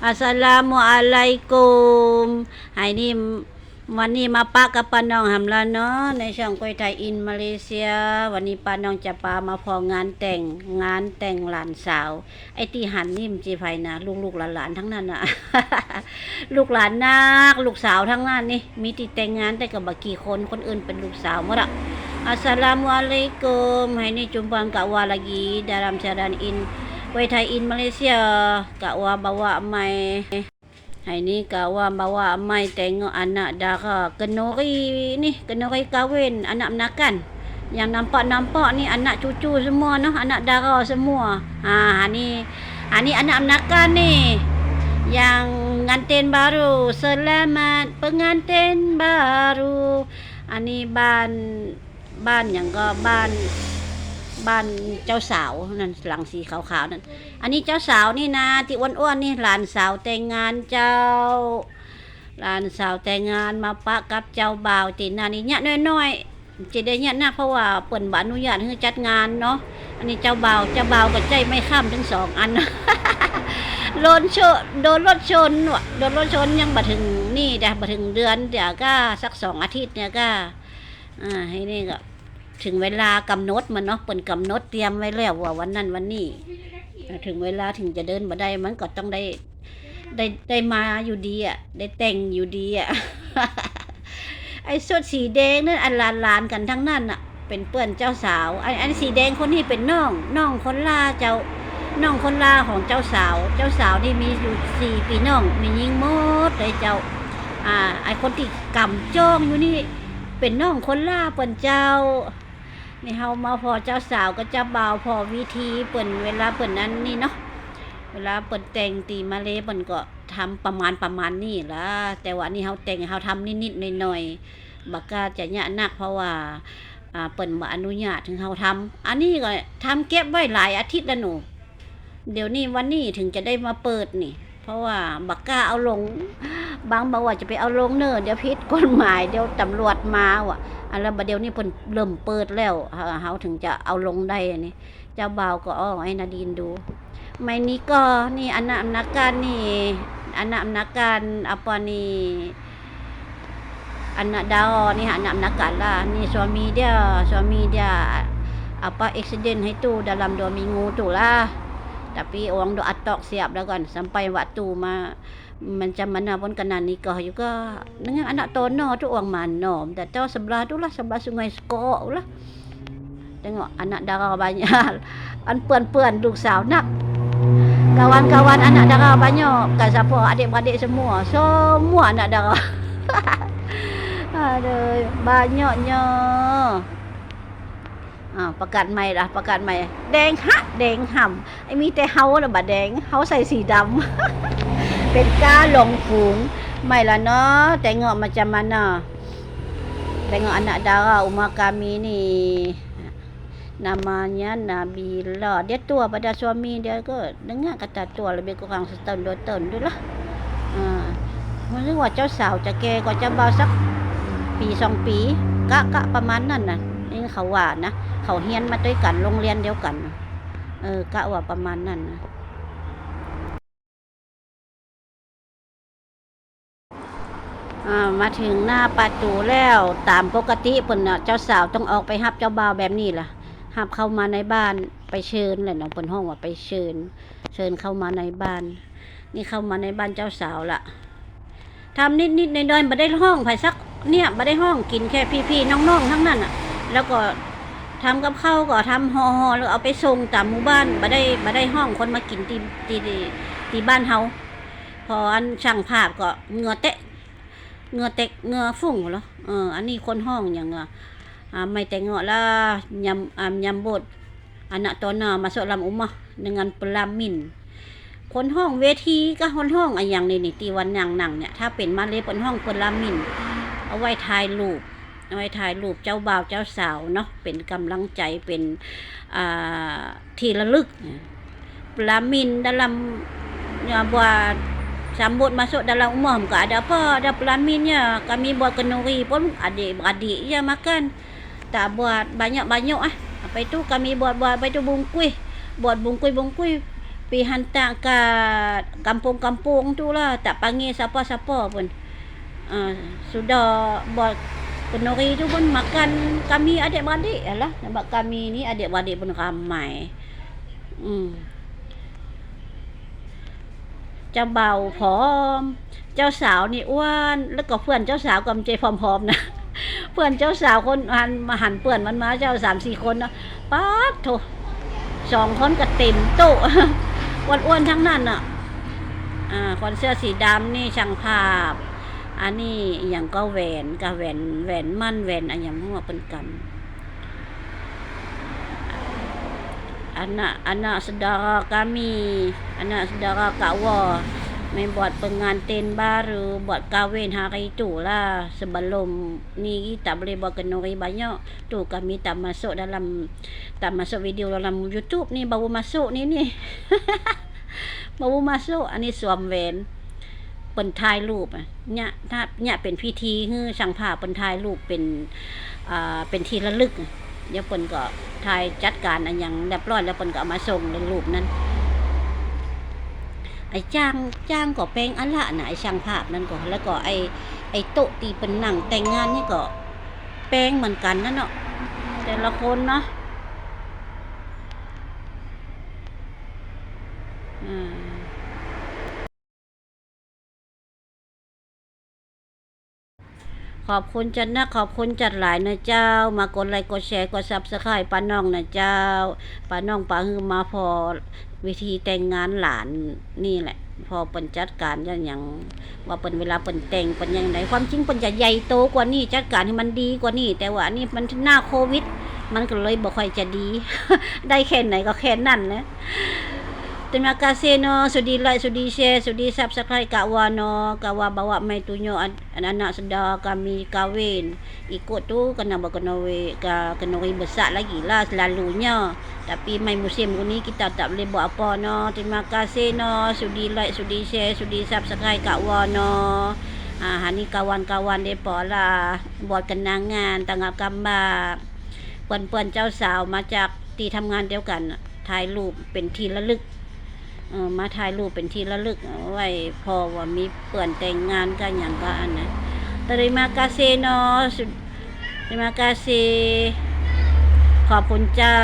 Assalamualaikum ไอ้นี่วันนี้มาปะกับป้าน้องหำละเนาะในช่องกวยไทยอินมาเลเซีย วันนี้ป้าน้องจะปามาพองานแต่งงานแต่งหลานสาว ไอ้ที่หันนี่มจีไฟนะลูกลูกหลานหลานทั้งนั้นอะลูกหลานนักลูกสาวทั้งนั้นนี่มีที่แต่งงานแต่กับบักกี่คนคนอื่นเป็นลูกสาวหมดอะ Assalamualaikum Hari ni jumpa Kak Wah lagi dalam siaran in Kuih Thai in Malaysia. Kak Wah bawa mai. Hai ni Kak Wah bawa mai tengok anak dara. Kenuri ni. Kenuri kahwin. Anak menakan. Yang nampak-nampak ni anak cucu semua noh. Anak dara semua. Ha, ha ni. Ha ni anak menakan ni. Yang pengantin baru. Selamat pengantin baru. Ha, Ani ban ban yang ke ban บ้านเจ้าสาวนั่นหลังสีขาวๆนั่นอันนี้เจ้าสาวนี่นะที่อ้วนๆนี่หลานสาวแต่งงานเจ้าหลานสาวแต่งงานมาปะกับเจ้าบ่าวตีนานี่เนี่ยน้อยๆจะได้เนี่ยนะเพราะว่าเปิ่นบอนุญาตให้จัดงานเนาะอันนี้เจ้าบ่าวเจ้าบ่าวกับใจไม่ข้ามทั้งสองอันโดนชนโดนรถชนวะโดนรถชนยังบัถึงนี่เดี๋ยวบัถึงเดือนเดี๋ยวก็สักสองอาทิตย์เนี่ยก็อ่าให้นี่ก็ ถึงเวลากำหนดมันเนาะเปิ่นกำหนดเตรียมไว้แล้วว่าวันนั้นวันนี้ถึงเวลาถึงจะเดินมาได้มันก็ต้องได้ได้ได้มาอยู่ดีอะ ได้แต่งอยู่ดีอะ ไอ้สุดสีแดงนั่นอันลานลานกันทั้งนั้นอะ เป็นเปื้อนเจ้าสาว อันอันสีแดงคนนี้เป็นน้องน้องคนล่าเจ้าน้องคนล่าของเจ้าสาว เจ้าสาวนี่มีอยู่สี่ปีน้อง มียิงมดเลยเจ้า อ่า ไอ้คนที่กำจ้องอยู่นี่ เป็นน้องคนล่าเปิ่นเจ้า นี่เฮามาพอเจ้าสาวก็จ้าบ่าพอวิธีเปิ่นเวลาเปิ่นนั้นนี่เนาะเวลาเปิ่นแต่งตีมาเลเปิ่นก็ทำประมาณประมาณนี่ละแต่ว่านี่เฮาแต่งเฮาทำนิดๆหน่อยๆบักกาจะยะนักเพราะว่าอ่าเปิ่นบ่อนุญาตถึงเฮาทำอันนี้ก็ทำเก็บไว้หลายอาทิตย์แล้วหนูเดี๋ยวนี้วันนี้ถึงจะได้มาเปิดนี่ เพราะว่าบักกาเอาลง บางบอกว่าจะไปเอาลงเนอเดี๋ยวพิษกฎหมายเดี๋ยวตำรวจมาว่ะอันแล้วบัดเดี๋ยวนี้เพิ่นเริ่มเปิดแล้วเฮาถึงจะเอาลงได้นนี้เจ้าบ่าวก็อ้อให้นาดีนดู ไม่นี้ก็นี่อันนะอำนาการนี่อันนะอำนาการ apa ni anak dara ni anak menakan lah ni suami dia suami dia apa accident itu dalam dua minggu tu lah Tapi orang duk atok siap dah kan. Sampai waktu ma, macam mana pun kena nikah juga dengan anak tono tu orang mana. Tak tahu sebelah tu lah sebelah sungai Skok lah. Tengok anak darah banyak. Anpuan-puan duk sau nak. Kawan-kawan anak darah banyak. Bukan siapa adik-beradik semua. Semua anak darah. Aduh banyaknya. ประกาศใหม่ละประกาศใหม่ แดงฮะแดงห่ำไอ้มีแต่เฮาละบะแดงเฮาใส่สีดำ เป็นก้าหลงฝูงไม่ละเนาะแต่เงาะมาจะมันเนาะแต่เงาะอนาดาอุมากามีนี่นามานยนาบีลอเดียวตัวประดาสวมีเดียวก็นึกงากระตาตัวระเบียกกังสเตนโดเตินด้วยละอ่ามันนึกว่าเจ้าสาวจะแก่กว่าเจ้าบ่าวสักปีสองปีกะกะประมาณนั้นน่ะ นี่เขาว่านะเขาเฮียนมาด้วยกันโรงเรียนเดียวกัน เออกะว่าประมาณนั้นนะอ่ามาถึงหน้าประตูแล้วตามปกติเพิ่นะเจ้าสาวต้องออกไปรับเจ้าบ่าวแบบนี้ล่ะรับเข้ามาในบ้านไปเชิญแหละน้องเพิ่นห้องว่าไปเชิญ เชิญเข้ามาในบ้าน นี่เข้ามาในบ้านเจ้าสาวละทำนิดนิดๆหน่อยมาได้ห้องไผสักเนี่ยมาได้ห้องกินแค่พี่ๆน้องๆทั้งนั้นอะ แล้วก็ทำกับข้าวก็ทำห่อๆแล้วเอาไปส่งตามหมู่บ้านมาได้มาได้ห้องคนมากินตีตีตีบ้านเฮาพออันช่างภาพก็เงือเตะเงือเตะเงือฝุ่งเหรอเอออันนี้คนห้องอย่างอะอ่าไม่แต่งละยำอ่ายำบด anak tona masuk dalam rumah dengan pelamin คนห้องเวทีก็คนห้องอะอย่างนี้นี่ตีวันหนังหนังเนี่ยถ้าเป็นมาเลยเป็นห้องคนละมิน เอาไว้ถ่ายรูป เอาไว้ถ่ายรูปเจ้าบ่าวเจ้าสาวเนาะเป็นกำลังใจเป็นอ่าที่ระลึกปลามิน dalam ya buat sambut masuk dalam rumah muka ada apa ada pelaminnya kami buat kenduri pun adik-beradik je makan tak buat banyak-banyak ah apa itu kami buat-buat apa itu bungkuih buat bungkuih-bungkuih pi hantar ke kampung-kampung tu lah tak panggil siapa-siapa pun uh, sudah buat kenduri tu pun makan kami adik-beradik lah sebab kami ni adik-beradik pun ramai hmm เจ้าเบาผอม เจ้าสาวนี่อ้วน แล้วก็เพื่อนเจ้าสาวก็มันใจผอมๆนะเพื่อนเจ้าสาวคนหันมาหันเพื่อนมันมาเจ้าสามสี่คนนะป๊าดโถสองคนก็เต็มโต๊ะอ้วนๆทั้งนั้นอะอ่าคนเสื้อสีดำนี่ช่างภาพ อันนี้อหย่างก็แหวนกับแหวนแหวนมั่นแหวนอันอย่างพวกเป็นกัน anak-anak saudara kami, anak saudara Kak Wah main buat pengantin baru, buat kahwin hari tu lah. Sebelum ni tak boleh buat kenduri banyak. Tu kami tak masuk dalam tak masuk video dalam YouTube ni baru masuk ni ni. baru masuk อันนี้สวมแหวน เปิ้นถ่ายรูปอะเนี่ยถ้าเนี่ยเป็นพิธีฮือช่างภาพเปิ้นถ่ายรูปเป็นอ่าเป็นที่ระลึกเดี๋ยวเปิ้นก็ถ่ายจัดการอันยังเรียบร้อยแล้วเปิ้นก็เอามาส่งในรูปนั้นไอ้จ้างจ้างก็แปลงอันละนะไอ้ช่างภาพนั่นก็แล้วก็ไอ้ไอ้โต๊ะตีเป็นหนังแต่งงานนี่ก็แปลงเหมือนกันนั่นเนาะแต่ละคนเนาะอืม ขอบคุณจัดนะขอบคุณจัดหลายนะเจ้า มากดไลค์กดแชร์กดซับสไครต์ป้าน้องนะเจ้าป้าน้องป้าฮือมาพอวิธีแต่งงานหลานนี่แหละ พอเปิ่นจัดการอย่างอย่างว่าเปิ่นเวลาเปิ่นแต่งเปิ่นยังไงความจริงเปิ่นจะใหญ่โตกว่านี้จัดการให้มันดีกว่านี้แต่ว่านนี่มันหน้าโควิด มันก็เลยบ่ค่อยจะดี ได้แค่ไหนก็แค่นั้นนะ Terima kasih no sudi like sudi share sudi subscribe Kak Wan no Kak Wan bawa mai tunjuk an- anak-anak saudara kami kahwin ikut tu kena berkenuri ke kenuri besar lagi lah selalunya tapi mai musim ni kita tak boleh buat apa no terima kasih no sudi like sudi share sudi subscribe Kak Wan no ha, ha ni kawan-kawan depa lah buat kenangan tanggap gambar เพื่อนๆเจ้าสาวมาจากที่ทำงานเดียวกันน่ะถ่ายรูปเป็นที่ระลึก เออ มาถ่ายรูปเป็นที่ระลึกไว้พอว่ามีเปื่อนแต่งงานกันอย่างก็อันนะตริมากาเซนอสตริมากาเซขอบคุณเจ้า